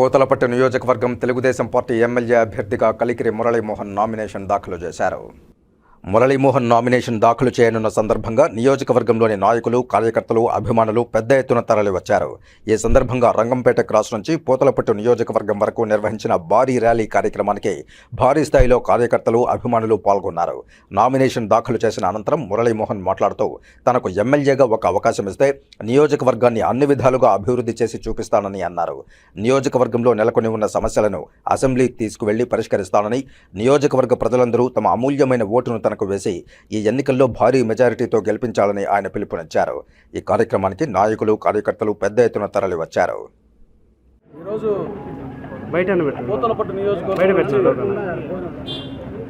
పూతలపట్టు నియోజకవర్గం Telugu Desam party MLA అభ్యర్థిగా Kalikiri Muralimohan nomination దాఖలు చేశారు. మురళీమోహన్ నామినేషన్ దాఖలు చేయనున్న సందర్భంగా నియోజకవర్గంలోని నాయకులు కార్యకర్తలు అభిమానులు పెద్ద ఎత్తున తరలివచ్చారు. ఈ సందర్భంగా రంగంపేట క్రాస్ నుంచి పూతలపట్టు నియోజకవర్గం వరకు నిర్వహించిన భారీ ర్యాలీ కార్యక్రమానికి భారీ స్థాయిలో కార్యకర్తలు అభిమానులు పాల్గొన్నారు. నామినేషన్ దాఖలు చేసిన అనంతరం మురళీమోహన్ మాట్లాడుతూ తనకు ఎమ్మెల్యేగా ఒక అవకాశం ఇస్తే నియోజకవర్గాన్ని అన్ని విధాలుగా అభివృద్ధి చేసి చూపిస్తానని అన్నారు. నియోజకవర్గంలో నెలకొని ఉన్న సమస్యలను అసెంబ్లీకి తీసుకువెళ్ళి పరిష్కరిస్తానని నియోజకవర్గ ప్రజలందరూ తమ అమూల్యమైన ఓటును తనకు వేసి ఈ ఎన్నికల్లో భారీ మెజారిటీతో గెలిపించాలని ఆయన పిలుపునిచ్చారు. ఈ కార్యక్రమానికి నాయకులు కార్యకర్తలు పెద్ద ఎత్తున ఈరోజు బయట పూతలపట్టు నియోజకవర్గం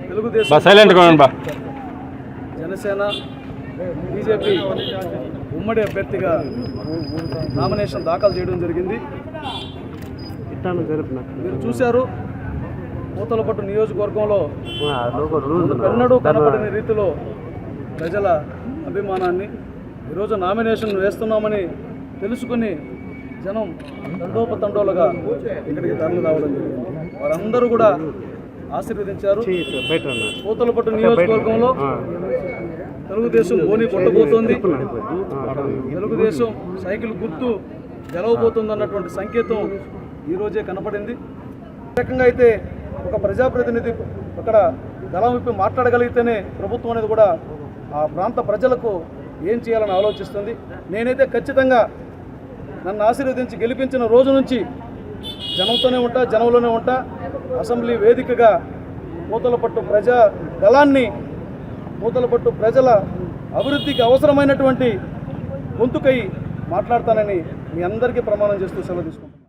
తెలుగుదేశం బా జనసేన బీజేపీ ఉమ్మడి అభ్యర్థిగా నామినేషన్ దాఖలు చేయడం జరిగింది. మీరు చూశారు. పూతలపట్టు నియోజకవర్గంలో ఎన్నడూ కనపడని రీతిలో ప్రజల అభిమానాన్ని ఈరోజు నామినేషన్ వేస్తున్నామని తెలుసుకుని జనం తండోపతండోలుగా ఇక్కడికి తరలి రావడం జరిగింది. వారందరూ కూడా ఆశీర్వదించారు. పూతలపట్టు నియోజకవర్గంలో తెలుగుదేశం బోని కొట్టబోతోంది. తెలుగుదేశం సైకిల్ గుర్తు గెలవబోతుంది అన్నటువంటి సంకేతం ఈరోజే కనపడింది. రకంగా అయితే ఒక ప్రజాప్రతినిధి అక్కడ గలం విప్పి మాట్లాడగలిగితేనే ప్రభుత్వం అనేది కూడా ఆ ప్రాంత ప్రజలకు ఏం చేయాలని ఆలోచిస్తుంది. నేనైతే ఖచ్చితంగా నన్ను ఆశీర్వదించి గెలిపించిన రోజు నుంచి జనంతోనే ఉంటా జనంలోనే ఉంటా. అసెంబ్లీ వేదికగా మూతలపట్టు ప్రజా గలాన్ని మూతలపట్టు ప్రజల అభివృద్ధికి అవసరమైనటువంటి గొంతుకై మాట్లాడతానని మీ అందరికీ ప్రమాణం చేస్తూ సెలవు తీసుకుంటాను